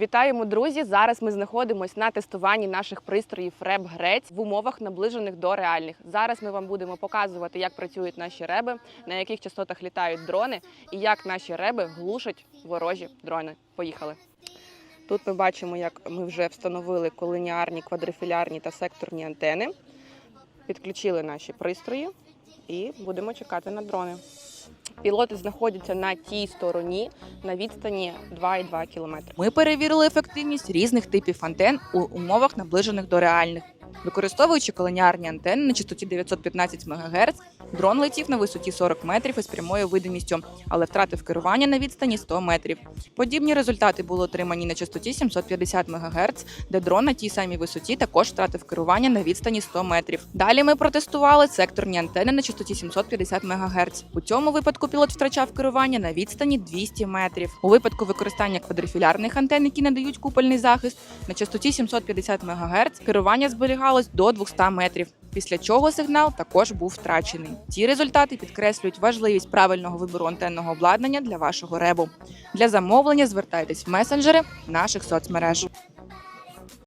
Вітаємо, друзі! Зараз ми знаходимося на тестуванні наших пристроїв РЕБ Грець в умовах наближених до реальних. Зараз ми вам будемо показувати, як працюють наші реби, на яких частотах літають дрони і як наші реби глушать ворожі дрони. Поїхали! Тут ми бачимо, як ми вже встановили колініарні, квадрифілярні та секторні антени. Підключили наші пристрої і будемо чекати на дрони. Пілоти знаходяться на тій стороні на відстані 2,2 км. Ми перевірили ефективність різних типів антен у умовах наближених до реальних. Використовуючи колоніарні антени на частоті 915 МГц, дрон летів на висоті 40 метрів із прямою видимістю, але втратив керування на відстані 100 метрів. Подібні результати були отримані на частоті 750 МГц, де дрон на тій самій висоті також втратив керування на відстані 100 метрів. Далі ми протестували секторні антени на частоті 750 МГц. У цьому випадку пілот втрачав керування на відстані 200 метрів. У випадку використання квадрифілярних антен, які надають купольний захист, на частоті 750 МГц керування зберігалось до 200 метрів. Після чого сигнал також був втрачений. Ці результати підкреслюють важливість правильного вибору антенного обладнання для вашого ребу. Для замовлення звертайтесь в месенджери наших соцмереж.